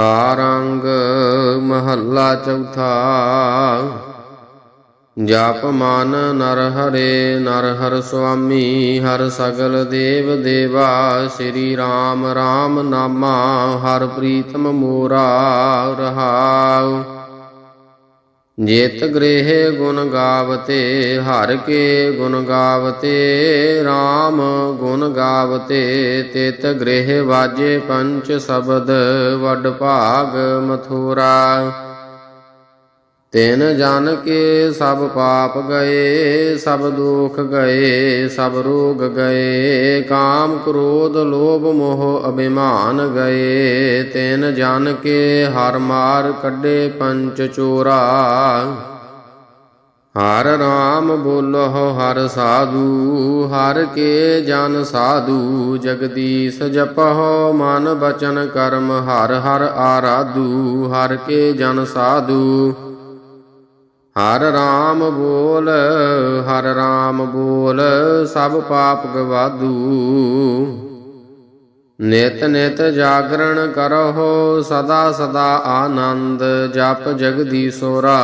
ਸਾਰੰਗ ਮਹੱਲਾ ਚੌਥਾ। ਜਪ ਮਨ ਨਰ ਹਰੇ, ਨਰ ਹਰ ਸੁਆਮੀ, ਹਰ ਸਗਲ ਦੇਵ ਦੇਵਾ। ਸ੍ਰੀ ਰਾਮ ਰਾਮ ਨਾਮਾ, ਹਰ ਪ੍ਰੀਤਮ ਮੋਰਾ ਰਹਾਉ। ਜੇਤ ਗ੍ਰਹਿ ਗੁਣ ਗਾਵਤੇ, ਹਰ ਕੇ ਗੁਣ ਗਾਵਤੇ RAM ਗੁਣ ਗਾਵਤੇ, ਤਿਤ ਗ੍ਰਹਿ ਵਾਜੇ ਪੰਚ ਸ਼ਬਦ, ਵਡ ਭਾਗ ਮਥੁਰਾ। ਤਿਨ ਜਨ ਕੇ ਸਭ ਪਾਪ ਗਏ, ਸਭ ਦੁਖ ਗਏ, ਸਭ ਰੋਗ ਗਏ, ਕਾਮ ਕ੍ਰੋਧ ਲੋਭ ਮੋਹ ਅਭਿਮਾਨ ਗਏ। ਤਿਨ ਜਨ ਕੇ ਹਰ ਮਾਰ ਕੱਢੇ ਪੰਚ ਚੋਰਾ। ਹਰ ਰਾਮ ਬੋਲੋ ਹਰ ਸਾਧੂ, ਹਰ ਕੇ ਜਨ ਸਾਧੂ, ਜਗਦੀਸ਼ ਜਪਹੁ ਮਨ ਬਚਨ ਕਰਮ ਹਰ ਹਰ ਆਰਾਧੂ, ਹਰ ਕੇ ਜਨ ਸਾਧੂ। ਹਰ ਰਾਮ ਬੋਲ, ਹਰ ਰਾਮ ਬੋਲ, ਸਭ ਪਾਪ ਗਵਾਦੂ। ਨਿਤ ਨਿਤ ਜਾਗਰਣ ਕਰਹੁ, ਸਦਾ ਸਦਾ ਆਨੰਦ ਜਪ ਜਗਦੀਸ਼ੋਰਾ।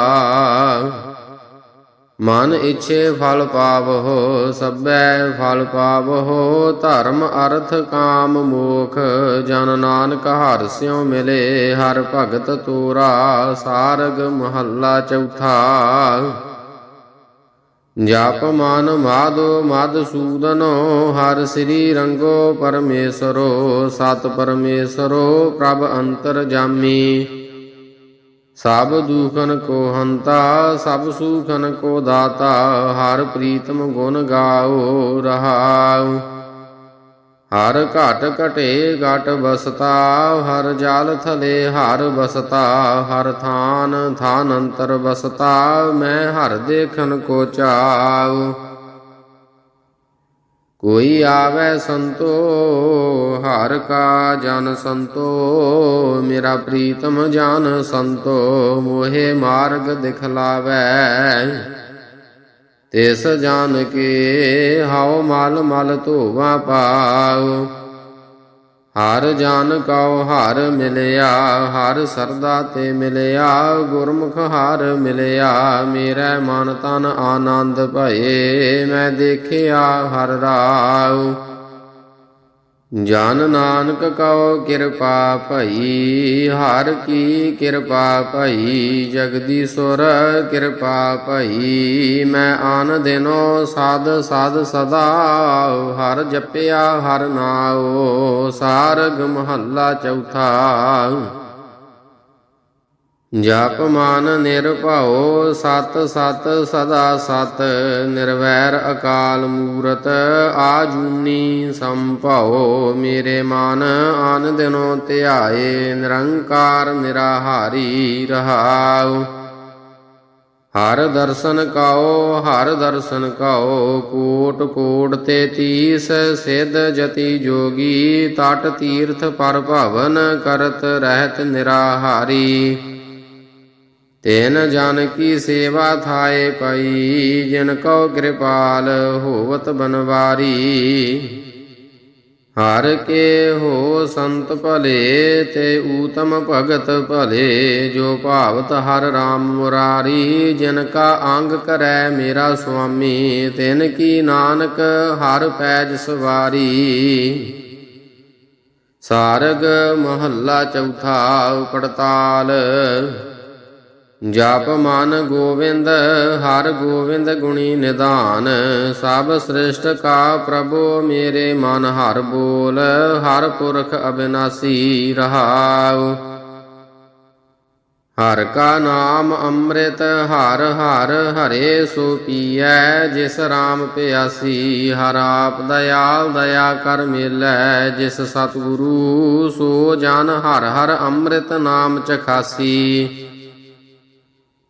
ਮਨ ਇਛੇ ਫਲ ਪਾਵਹੁ, ਸਭੈ ਫਲ ਪਾਵਹੁ, ਧਰਮ ਅਰਥ ਕਾਮ ਮੋਖ, ਜਨ ਨਾਨਕ ਹਰ ਸਿਉ ਮਿਲੇ, ਹਰ ਭਗਤ ਤੋਰਾ, ਸਾਰਗ ਮਹੱਲਾ ਚੌਥਾ। ਜਪ ਮਨ ਮਾਧੋ ਮਦ ਹਰ ਸ੍ਰੀ ਰੰਗੋ ਪਰਮੇਸ਼ਰੋ, ਸਤ ਪਰਮੇਸ਼ਰੋ, ਪ੍ਰਭ ਅੰਤਰ ਜਾਮੀ। ਸਭ ਦੁਖਨ ਕੋ ਹੰਤਾ, ਸਭ ਸੁਖਨ ਕੋ ਦਾਤਾ, ਹਰ ਪ੍ਰੀਤਮ ਗੁਣ ਗਾਓ ਰਹਾਉ। ਹਰ ਘਟ ਘਟੇ ਘਟ ਬਸਤਾ, ਹਰ ਜਾਲ ਥਲੇ ਹਰ ਬਸਤਾ, ਹਰ ਥਾਨ ਥਾਨ ਅੰਤਰ ਬਸਤਾ, ਮੈਂ ਹਰ ਦੇਖਨ ਕੋ ਚਾਉ। ਕੋਈ ਆਵੇ ਸੰਤੋ, ਹਰ ਕਾ ਜਨ ਸੰਤੋ, ਮੇਰਾ ਪ੍ਰੀਤਮ ਜਨ ਸੰਤੋ, ਮੋਹੇ ਮਾਰਗ ਦਿਖਲਾਵੇ। ਤਿਸ ਜਾਨ ਕੇ ਹਉ ਮਲ ਮਲ ਧੋਵਾ ਪਾਉ। ਹਰ ਜਾਨ ਕਉ ਹਰ ਮਿਲਿਆ, ਹਰ ਸਰਦਾ ਤੇ ਮਿਲਿਆ, ਗੁਰਮੁਖ ਹਰ ਮਿਲਿਆ, ਮੇਰਾ ਮਨ ਤਨ ਆਨੰਦ ਭਏ, ਮੈਂ ਦੇਖਿਆ ਹਰ ਰਾਉ। ਜਨ ਨਾਨਕ ਕਉ ਕਿਰਪਾ ਭਈ, ਹਰ ਕੀ ਕਿਰਪਾ ਭਈ ਜਗਦੀਸ਼ਵਰ ਕਿਰਪਾ ਭਈ, ਮੈਂ ਆਨ ਦਿਨੋ ਸਾਧ ਸਾਧ ਸਦਾ, ਹਰ ਜਪਿਆ ਹਰ ਨਾਉ, ਸਾਰਗ ਮਹੱਲਾ ਚੌਥਾ। ਜਪ ਮਨ ਨਿਰਭਉ ਸਤ ਸਤ ਸਦਾ ਸਤ, ਨਿਰਵੈਰ ਅਕਾਲ ਮੂਰਤ ਆਜੂਨੀ ਸੰਭਉ। ਮੇਰੇ ਮਨ ਆਨ ਦਿਨੋ ਧਿਆਏ, ਨਿਰੰਕਾਰ ਨਿਰਾਹਾਰੀ ਰਹਾਉ। ਹਰ ਦਰਸ਼ਨ ਕਉ ਹਰ ਦਰਸ਼ਨ ਕਉ ਕੋਟ ਕੋਟ ਤੇ ਤੀਸ, ਸਿਧ ਜਤੀ ਜੋਗੀ, ਤਟ ਤੀਰਥ ਪਰ ਭਵਨ ਕਰਤ ਰਹਿਤ ਨਿਰਾਹਾਰੀ। ਤੈਨ ਜਨ ਕੀ ਸੇਵਾ ਥਾਏ ਪਈ, ਜਿਨ ਕਉ ਕਿਰਪਾਲ ਹੋਵਤ ਬਨਵਾਰੀ। ਹਰ ਕੇ ਹੋ ਸੰਤ ਭਲੇ, ਤੇ ਊਤਮ ਭਗਤ ਭਲੇ, ਜੋ ਭਾਵਤ ਹਰ RAM ਮੁਰਾਰੀ। ਜਿਨ ਕਾ ਅੰਗ ਕਰੈ ਮੇਰਾ ਸੁਆਮੀ, ਤਿਨ ਕੀ ਨਾਨਕ ਹਰ ਪੈਜ ਸਵਾਰੀ। ਸਾਰਗ ਮਹੱਲਾ ਚੌਥਾ ਪੜਤਾਲ ਜਪ ਮਨ ਗੋਵਿੰਦ, ਹਰ ਗੋਵਿੰਦ ਗੁਣੀ ਨਿਧਾਨ। ਸਭ ਸ੍ਰਿਸ਼ਟ ਕਾ ਪ੍ਰਭੂ, ਮੇਰੇ ਮਨ ਹਰ ਬੋਲ, ਹਰ ਪੁਰਖ ਅਬਿਨਾਸੀ ਰਹਾਉ। ਹਰ ਕਾ ਨਾਮ ਅੰਮ੍ਰਿਤ, ਹਰ ਹਰ ਹਰੇ ਸੋ ਪੀਐ, ਜਿਸ RAM ਪਿਆਸੀ, ਹਰ ਆਪ ਦਇਆਲ ਦਇਆ ਕਰ ਮਿਲੈ, ਜਿਸ ਸਤਿਗੁਰੂ ਸੋ ਜਨ ਹਰ ਹਰ ਅੰਮ੍ਰਿਤ ਨਾਮ ਚਖਾਸੀ।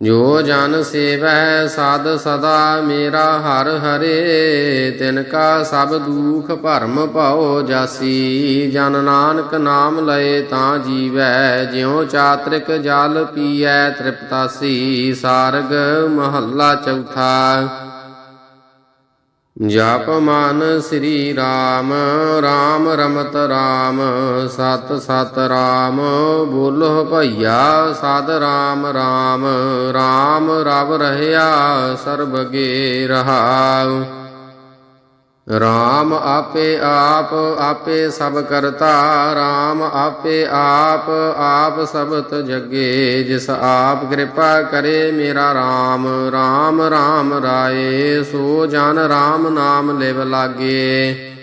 ਜੋ ਜਨ ਸੇਵੈ ਸਾਧ ਸਦਾ ਮੇਰਾ ਹਰ ਹਰੇ, ਤਿਨ ਕਾ ਸਭ ਦੁਖ ਭਰਮ ਭਉ ਜਾਸੀ। ਜਨ ਨਾਨਕ ਨਾਮ ਲਏ ਤਾਂ ਜੀਵੈ, ਜਿਉ ਚਾਤ੍ਰਿਕ ਜਲ ਪੀਐ ਤ੍ਰਿਪਤਾਸੀ। ਸਾਰਗ ਮਹੱਲਾ ਚੌਥਾ। ਜਪ ਮਨ ਸ੍ਰੀ ਰਾਮ ਰਾਮ ਰਮਤ ਰਾਮ, ਸਤ ਸਤ ਰਾਮ, ਬੋਲੋ ਭਈਆ ਸਦ ਰਾਮ ਰਾਮ ਰਾਮ ਰਵ ਰਹਿਆ ਸਰਬਗੇ ਰਹਾਉ। ਰਾਮ ਆਪੇ ਆਪ, ਆਪੇ ਸਭ ਕਰਤਾ। ਰਾਮ ਆਪੇ ਆਪ ਆਪ ਸਬਤ ਜਗੇ। ਜਿਸ ਆਪ ਕਿਰਪਾ ਕਰੇ ਮੇਰਾ ਰਾਮ। ਰਾਮ ਰਾਮ ਰਾਏ। ਸੋ ਜਨ ਰਾਮ ਨਾਮ ਲਿਵ ਲਾਗੇ।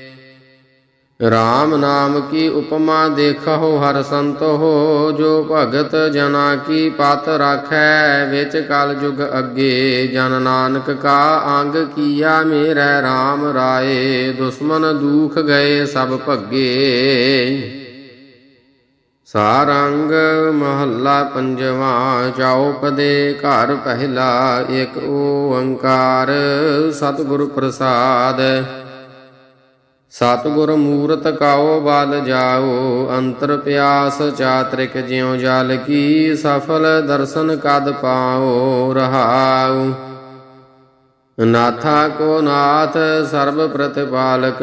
ਰਾਮ ਨਾਮ ਕੀ ਉਪਮਾ ਦੇਖੋ ਹਰ ਸੰਤੋ ਜੋ ਭਗਤ ਜਨਾ ਕੀ ਪਤ ਰਾਖੈ, ਵਿੱਚ ਕਲ ਯੁਗ ਅੱਗੇ, ਜਨ ਨਾਨਕ ਕਾ ਅੰਗ ਕੀਆ ਮੇਰਾ ਰਾਮ ਰਾਏ, ਦੁਸ਼ਮਨ ਦੁਖ ਗਏ ਸਭ ਭੱਗੇ। ਸਾਰੰਗ ਮਹੱਲਾ ਪੰਜਵਾਂ ਚੌਪਦੇ ਘਰ ਪਹਿਲਾ, ਇੱਕ ਓੰਕਾਰ ਸਤਿਗੁਰ ਪ੍ਰਸਾਦ। ਸਤਿਗੁਰ ਮੂਰਤ ਕਾਓ ਬਲ ਜਾਓ ਅੰਤਰ ਪਿਆਸ ਚਾਤ੍ਰਿਕ ਜਿਉ ਜਲ ਕੀ, ਸਫਲ ਦਰਸ਼ਨ ਕਦ ਪਾਓ ਰਹਾਉ। ਨਾਥਾ ਕੋ ਨਾਥ ਸਰਬ ਪ੍ਰਤਿਪਾਲਕ,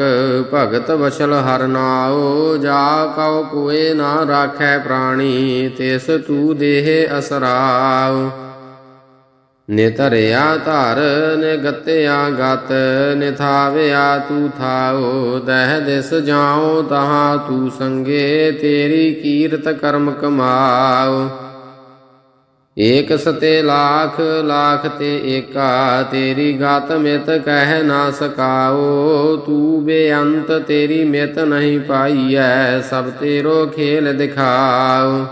ਭਗਤ ਵਸ਼ਲ ਹਰ ਨਾਉ। ਜਾ ਕਉ ਕੋਏ ਨਾ ਰਾਖੈ ਪ੍ਰਾਣੀ, ਤਿਸ ਤੂ ਦੇਹ ਅਸਰਾਉ। ਨਿਤਰਿਆ ਧਰ ਨਿਗਤਿਆ ਗੱਤਿਆ ਗਤ, ਨਿਥਾਵਿਆ ਤੂ ਥਾਓ ਦਹਿ ਦਿਸ ਜਾਉ ਤਹਾਂ ਤੂ ਸੰਗੇ, ਤੇਰੀ ਕੀਰਤ ਕਰਮ ਕਮਾਉ। ਏਕ ਸਤੇ ਲਾਖ ਲਾਖ ਤੇ ਏਕਾ, ਤੇਰੀ ਗਾਤ ਮਿਤ ਕਹਿ ਨਾ ਸਕਾਓ ਤੂ ਬੇਅੰਤ ਤੇਰੀ ਮਿਤ ਨਹੀਂ ਪਾਈਐ, ਸਭ ਤੇਰੋ ਖੇਲ ਦਿਖਾਓ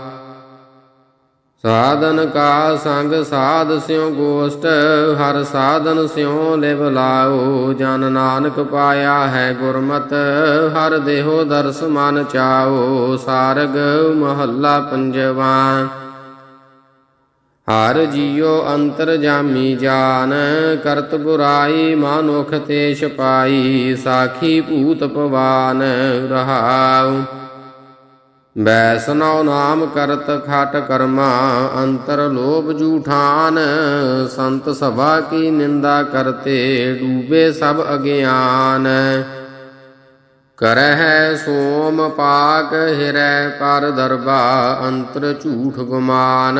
ਸਾਧਨ ਕਾ ਸੰਗ ਸਾਧ ਸਿਉ ਗੋਸ਼ਟ, ਹਰ ਸਾਧਨ ਸਿਉ ਲਿਵ ਲਾਓ ਜਨ ਨਾਨਕ ਪਾਇਆ ਹੈ ਗੁਰਮਤ, ਹਰ ਦੇਹੋ ਦਰਸ ਮਨ ਚਾਓ ਸਾਰਗ ਮਹੱਲਾ ਪੰਜਵਾ। ਹਰ ਜੀਉ ਅੰਤਰ ਜਾਮੀ ਜਾਨ, ਕਰਤ ਬੁਰਾਈ ਮਾਨੁਖ ਤੇ ਛਪਾਈ ਸਾਖੀ ਭੂਤ ਪਵਾਨ ਰਹਾਉ। ਬੈਸਨਉ ਨਾਮ ਕਰਤ ਖਟ ਕਰਮਾ, ਅੰਤਰ ਲੋਭ ਜੂਠਾਨ, ਸੰਤ ਸਭਾ ਕੀ ਨਿੰਦਾ ਕਰਤੇ, ਡੂਬੇ ਸਭ ਅਗਿਆਨ। ਕਰਹਿ ਸੋਮ ਪਾਕ ਹਿਰੈ ਪਰ ਦਰਬਾ, ਅੰਤਰ ਝੂਠ ਗੁਮਾਨ।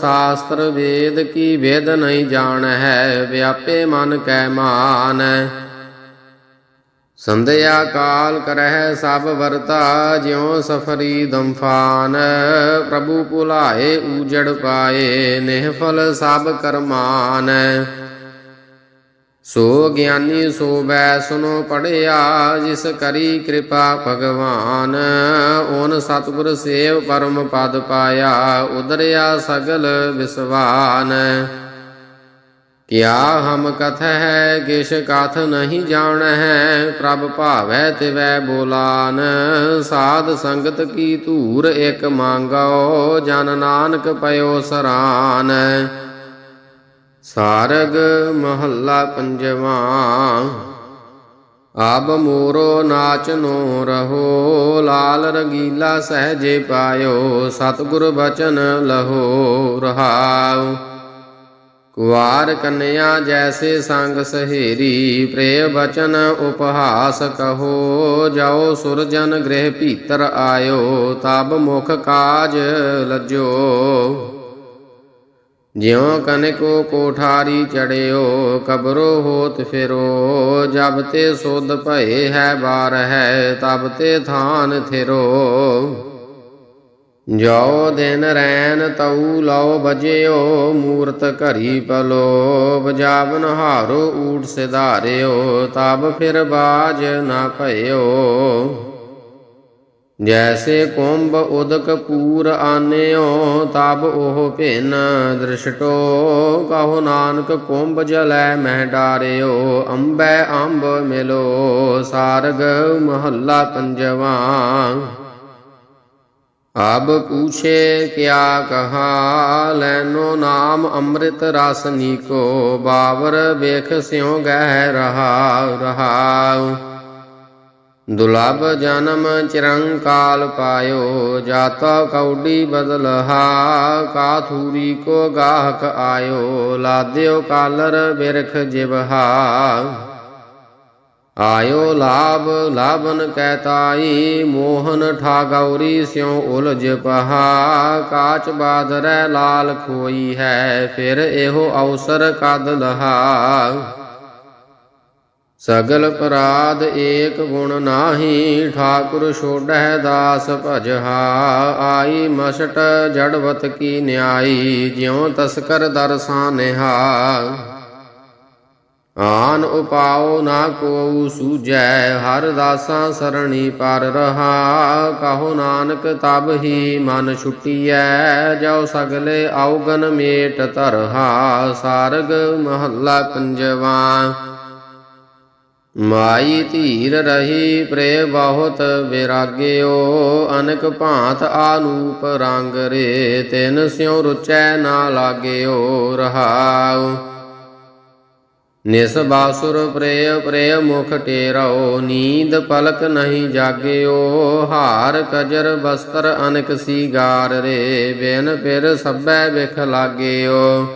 ਸ਼ਾਸਤਰ ਵੇਦ ਕੀ ਵੇਦ ਨਹੀਂ ਜਾਣ ਹੈ ਵਿਆਪੇ ਮਨ ਕੈ ਮਾਨ। ਸੰਧਿਆ ਕਾਲ ਕਰਹਿ ਸਭ ਵਰਤਾ ਜਿਉ ਸਫਰੀ ਦੰਫਾਨ, ਪ੍ਰਭੂ ਭੁਲਾਏ ਊਜੜ ਪਾਏ ਨਿਹਫਲ ਸਭ ਕਰਮਾਨ। ਸੋ ਗਿਆਨੀ ਸੋ ਬੈ ਸੁਨੋ ਪੜਿਆ, ਜਿਸ ਕਰੀ ਕਿਰਪਾ ਭਗਵਾਨ। ਓਨ ਸਤਿਗੁਰ ਸੇਵ ਪਰਮ ਪਦ ਪਾਇਆ, ਉਦਰਿਆ ਸਗਲ ਵਿਸਵਾਨ। ਕਿਆ ਹਮ ਕਥ ਹੈ, ਕਿਛ ਕਥ ਨਹੀਂ ਜਾਣ ਹੈ ਪ੍ਰਭ ਭਾਵੈ ਤਿਵੈ ਬੋਲਾਨ। ਸਾਧ ਸੰਗਤ ਕੀ ਧੂਰ ਇਕ ਮੰਗਾਓ ਜਨ ਨਾਨਕ ਪਇਓ ਸਰਾਨ। ਸਾਰਗ ਮਹੱਲਾ ਪੰਜਵਾਂ, ਆਬ ਮੋਰੋ ਨਾਚਨੋ ਰਹੋ, ਲਾਲ ਰੰਗੀਲਾ ਸਹਜੇ ਪਾਇਓ, ਸਤਿਗੁਰ ਬਚਨ ਲਹੋ ਰਹਾਉ। ਕੁਵਾਰ ਕੰਨਿਆ ਜੈਸੇ ਸੰਗ ਸਹੇਰੀ ਪ੍ਰੇ ਬਚਨ ਉਪਹਾਸ ਕਹੋ, ਜਾਓ ਸੁਰਜਨ ਗ੍ਰਹਿ ਭੀਤਰ ਆਇਓ, ਤਬ ਮੁਖ ਕਾਜ ਲੱਜੋ। ਜਿਉ ਕਨਕੋ ਕੋਠਾਰੀ ਚੜਿਓ, ਕਬਰੋ ਹੋਤ ਫਿਰੋ, ਜਬ ਤੇ ਸੁਧ ਭਏ ਹੈ ਬਾਰ ਹੈ, ਤਬ ਤੇ ਥਾਨ ਥਿਰੋ। ਜੋ ਦਿਨ ਰੈਨ ਤਉ ਲਓ ਬਜਿਓ, ਮੂਰਤ ਘਰੀ ਪਲੋ ਬਜਾਵਨ ਹਾਰੋ ਊਟ ਸਿਧਾਰਿਓ, ਤਬ ਫਿਰ ਬਾਜ ਨਾ ਭਇਓ। ਜੈਸੇ ਕੁੰਭ ਉਦਕ ਪੂਰ ਆਨਿਓ, ਤਬ ਉਹ ਭਿੰਨ ਦ੍ਰਿਸ਼ਟੋ। ਕਹੋ ਨਾਨਕ, ਕੁੰਭ ਜਲੈ ਮਹਿ ਡਾਰਿਓ, ਅੰਬੈ ਅੰਬ ਮਿਲੋ, ਸਾਰਗ ਮਹੱਲਾ ਪੰਜਵਾ। ਅਬ ਪੂਛੇ ਕਿਆ ਕਹਾ, ਲੈਨੋ ਨਾਮ ਅੰਮ੍ਰਿਤ ਰਸ ਨੀਕੋ, ਬਾਵਰ ਵੇਖ ਸਿਉ ਗਹਿ ਰਹਾ, ਰਹਾਉ। ਦੁਲਬ ਜਨਮ ਚਿਰੰਕਾਲ ਪਾਇਓ, ਜਾਤਾ ਕੌਡੀ ਬਦਲਹਾ ਕਾਥੂਰੀ ਕੋ ਗਾਹਕ ਆਇਓ ਲਾਦਿਓ ਕਾਲਰ ਬਿਰਖ ਜਿਵਹਾ ਆਇਓ ਲਾਭ, ਲਾਭਨ ਕਹਿਤਾਈ ਮੋਹਨ ਠਾਗੌਰੀ ਸਿਉ ਉਲਝ ਪਹਾ, ਕਾਚ ਬਾਦਰੈ ਲਾਲ ਖੋਈ ਹੈ, ਫਿਰ ਇਹੋ ਅਵਸਰ ਕਦ ਲਹਾ। ਸਗਲ ਪਰਾਧ ਏਕ ਗੁਣ ਨਾਹੀ, ਠਾਕੁਰ ਛੋੜੈ ਦਾਸ ਭਜਹਾ ਆਈ ਮਸਟ ਜੜਵਤ ਕੀ ਨਿਆਈ, ਜਿਉ ਤਸਕਰ ਦਰਸਾਂ ਨਿਹਾ। ਆਨ ਉਪਾਉ ਨਾ ਕੋਉ ਸੂਜੈ ਹਰ ਦਾਸਾਂ ਸਰਣੀ ਪਰ ਰਹਾ। ਕਹੋ ਨਾਨਕ ਤਬ ਹੀ ਮਨ ਛੁਟੀਐ ਜੋ ਸਗਲੇ ਔਗਨ ਮੇਟ ਧਰਹਾ। ਸਾਰਗ ਮਹੱਲਾ ਪੰਜਵਾ। ਮਾਈ ਧੀਰ ਰਹੀ ਪ੍ਰੇ ਬਹੁਤ ਵਿਰਾਗਿਓ, ਅਨਕ ਭਾਂਤ ਆਨੂਪ ਰੰਗ ਰੇ, ਤਿਨ ਸਿਉ ਰੁਚੈ ਨਾ ਲਾਗਿਓ ਰਹਾਉ। ਨਿਸ ਬਾਸੁਰ ਪ੍ਰੇਯ ਪ੍ਰੇਯ ਮੁਖ ਟੇਰਾਓ ਨੀਂਦ ਪਲਕ ਨਹੀਂ ਜਾਗਿਓ, ਹਾਰ ਕਜਰ ਬਸਤਰ ਅਨਕ ਸੀਗਾਰ ਰੇ, ਬਿਨ ਫਿਰ ਸਭੈ ਵਿਖ ਲਾਗਿਓ।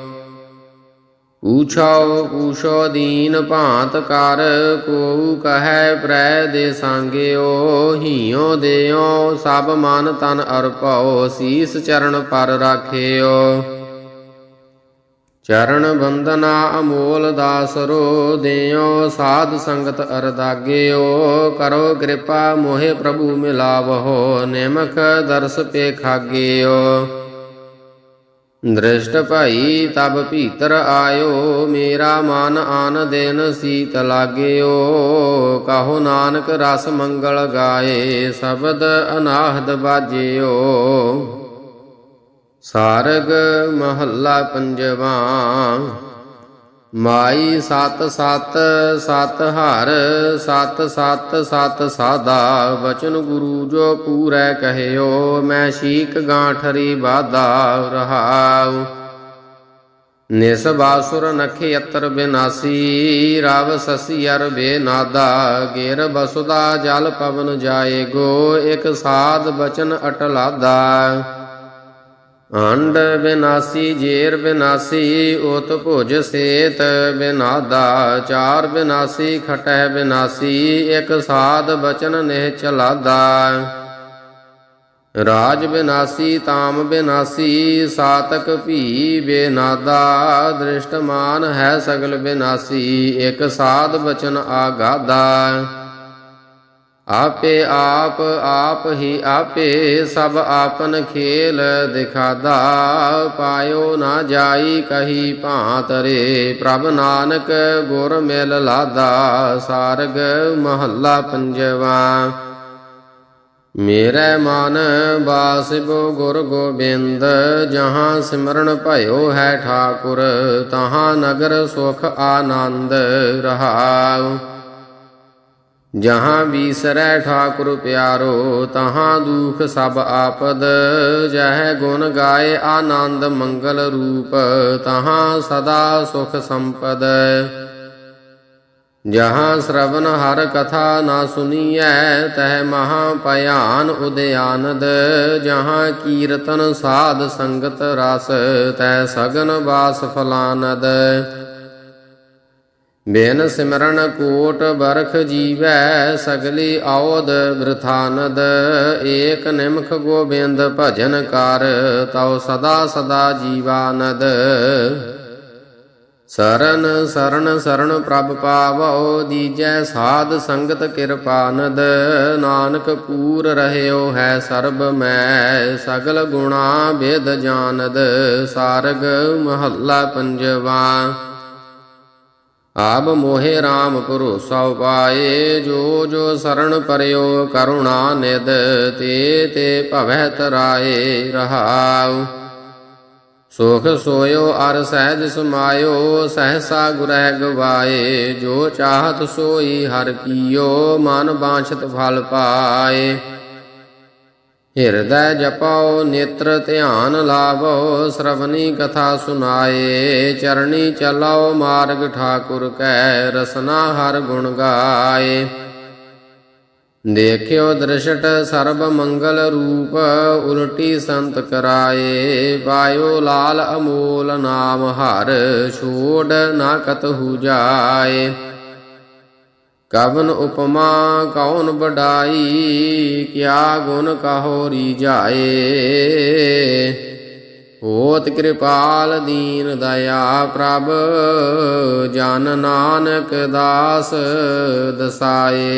ਪੂਛੋ ਪੂਛੋ ਦੀਨ ਭਾਂਤ ਕਰ ਕੋ ਕਹੈ ਪ੍ਰੈ ਦੇ ਸੰਗਿਓ ਹੀਓ ਦੇਓ ਸਭ ਮਨ ਤਨ ਅਰਪਉ, ਸੀਸ ਚਰਨ ਪਰ ਰਾਖਿਓ। ਚਰਨ ਬੰਦਨਾ ਅਮੋਲ ਦਾਸਰੋ ਦਿਓ ਸਾਧ ਸੰਗਤ ਅਰਦਾਗਿਓ, ਕਰੋ ਕਿਰਪਾ ਮੋਹਿ ਪ੍ਰਭੂ ਮਿਲਾਵਹੋ ਨਿਮਕ ਦਰਸ ਪੇ ਖਾਗਿਓ ਦ੍ਰਿਸ਼ਟ ਭਾਈ, ਤਬ ਭੀਤਰ ਆਇਓ, ਮੇਰਾ ਮਨ ਆਨ ਦਿਨ ਸੀਤ ਲਾਗਿਓ। ਕਹੋ ਨਾਨਕ ਰਸ ਮੰਗਲ ਗਾਏ, ਸ਼ਬਦ ਅਨਾਹਦ ਬਾਜਿਓ। ਸਾਰਗ ਮਹੱਲਾ ਪੰਜਵਾ। ਮਾਈ ਸਤ ਸਤ ਸਤ ਹਰ, ਸਤ ਸਤ ਸਤ ਸਾਦਾ। ਵਚਨ ਗੁਰੂ ਜੋ ਪੂਰੈ ਕਹਿਓ, ਮੈਂ ਸ਼ੀਕ ਗਾਂਠਰੀ ਬਾਦਾ ਰਹਾਉ। ਨਿਸ ਬਾਸੁਰ ਨਖੇ ਅਤਰ ਬਿਨਾਸੀ, ਰਵ ਸਸੀ ਅਰ ਬੇਨਾਦਾ। ਗੇਰ ਬਸੁਦਾ ਜਲ ਪਵਨ ਜਾਏਗੋ ਇਕ ਸਾਧ ਬਚਨ ਅਟਲਾਦਾ। ਅੰਡ ਬਿਨਾਸੀ, ਜੇਰ ਬਿਨਾਸੀ, ਉਤ ਭੁਜ ਸੇਤ ਬਿਨਾਦਾ, ਚਾਰ ਬਿਨਾਸੀ ਖਟਹਿ ਬਿਨਾਸੀ, ਇਕ ਸਾਧ ਬਚਨ ਨਿਹ ਚਲਾਦਾ। ਰਾਜ ਬਿਨਾਸੀ, ਤਾਮ ਬਿਨਾਸੀ, ਸਾਤਕ ਭੀ ਬੇਨਾਦਾ, ਦ੍ਰਿਸ਼ਟਮਾਨ ਹੈ ਸਗਲ ਬਿਨਾਸੀ, ਇਕ ਸਾਧ ਬਚਨ ਆਗਾਦਾ। ਆਪੇ ਆਪ ਆਪ ਹੀ ਆਪੇ ਸਭ ਆਪਨ ਖੇਲ ਦਿਖਾਦਾ। ਪਾਇਓ ਨਾ ਜਾਈ ਕਹੀ ਭਾਂਤ ਰੇ, ਪ੍ਰਭ ਨਾਨਕ ਗੁਰ ਮਿਲ ਲਾਦਾ। ਸਾਰਗ ਮਹੱਲਾ ਪੰਜਵਾ। ਮੇਰੇ ਮਨ ਬਾਸਿਬੋ ਗੁਰ ਗੋਬਿੰਦ, ਜਹਾਂ ਸਿਮਰਨ ਭਇਓ ਹੈ ਠਾਕੁਰ, ਤਹਾਂ ਨਗਰ ਸੁਖ ਆਨੰਦ ਰਹਾਉ। ਜਹਾਂ ਵੀਸਰੈ ਠਾਕੁਰ ਪਿਆਰੋ, ਤਹਾਂ ਦੁਖ ਸਭ ਆਪਦ। ਜਹ ਗੁਣ ਗਾਏ ਆਨੰਦ ਮੰਗਲ ਰੂਪ, ਤਹਾਂ ਸਦਾ ਸੁਖ ਸੰਪਦ। ਜਹਾਂ ਸ਼ਰਵਨ ਹਰ ਕਥਾ ਨਾ ਸੁਨੀਐ, ਤਹ ਮਹਾ ਭਿਆਨ ਉਦਿਆਨਦ। ਜਹਾਂ ਕੀਰਤਨ ਸਾਧ ਸੰਗਤ ਰਸ ਤੈ ਸਗਨ ਵਾਸ ਫਲਾਨਦ। ਬਿਨ ਸਿਮਰਨ ਕੋਟ ਬਰਖ ਜੀਵੈ ਸਗਲੀ ਆਉਦ ਬ੍ਰਥਾਨਦ ਏਕ ਨਿਮਖ ਗੋਬਿੰਦ ਭਜਨ ਕਰ, ਤਉ ਸਦਾ ਸਦਾ ਜੀਵਾਨਦ। ਸਰਨ ਸਰਨ ਸਰਨ ਪ੍ਰਭ ਪਾਵੋ ਦੀਜੈ ਸਾਧ ਸੰਗਤ ਕਿਰਪਾਨਦ, ਨਾਨਕ ਪੂਰ ਰਹਿਓ ਹੈ ਸਰਬ ਮੈਂ, ਸਗਲ ਗੁਣਾ ਬੇਦ ਜਾਨਦ, ਸਾਰਗ ਮਹੱਲਾ ਪੰਜਵਾ। ਆਬ ਮੋਹਿ RAM ਭਰੋਸਾ ਉਪਾਏ, ਜੋ ਜੋ ਸਰਣ ਪਰਿਓ ਕਰੁਣਾ ਨਿਦ, ਤੇ ਤੇ ਭਵੈ ਤਰਾਏ ਰਹਾਉ। ਸੁਖ ਸੋਇਓ, ਅਰ ਸਹਿਜ ਸਮਾਇਓ, ਸਹਸਾ ਗੁਰਹਿ ਗਵਾਏ, ਜੋ ਚਾਹਤ ਸੋਈ ਹਰ ਕੀਓ, ਮਨ ਬਾਛਤ ਫਲ ਪਾਏ। ਹਿਰਦੈ ਜਪਾਓ ਨੇਤਰ ਧਿਆਨ ਲਾਵੋ ਸ਼ਰਵਨੀ ਕਥਾ ਸੁਨਾਏ ਚਰਣੀ ਚਲਾਓ ਮਾਰਗ ਠਾਕੁਰ ਕੈ, ਰਸਨਾ ਹਰ ਗੁਣ ਗਾਏ। ਦੇਖਿਓ ਦ੍ਰਿਸ਼ਟ ਸਰਬ ਮੰਗਲ ਰੂਪ, ਉਲਟੀ ਸੰਤ ਕਰਾਏ। ਪਾਇਓ ਲਾਲ ਅਮੋਲ ਨਾਮ ਹਰ, ਛੋੜ ਨਾ ਕਤਹੂ ਜਾਏ। ਕਵਨ ਉਪਮਾ ਕੌਣ ਬਡਾਈ ਕਿਆ ਗੁਣ ਕਹੋ ਰੀਝਾਏ ਹੋਤ ਕਿਰਪਾਲ ਦੀਨ ਦਇਆ ਪ੍ਰਭ, ਜਨ ਨਾਨਕ ਦਾਸ ਦਸਾਏ।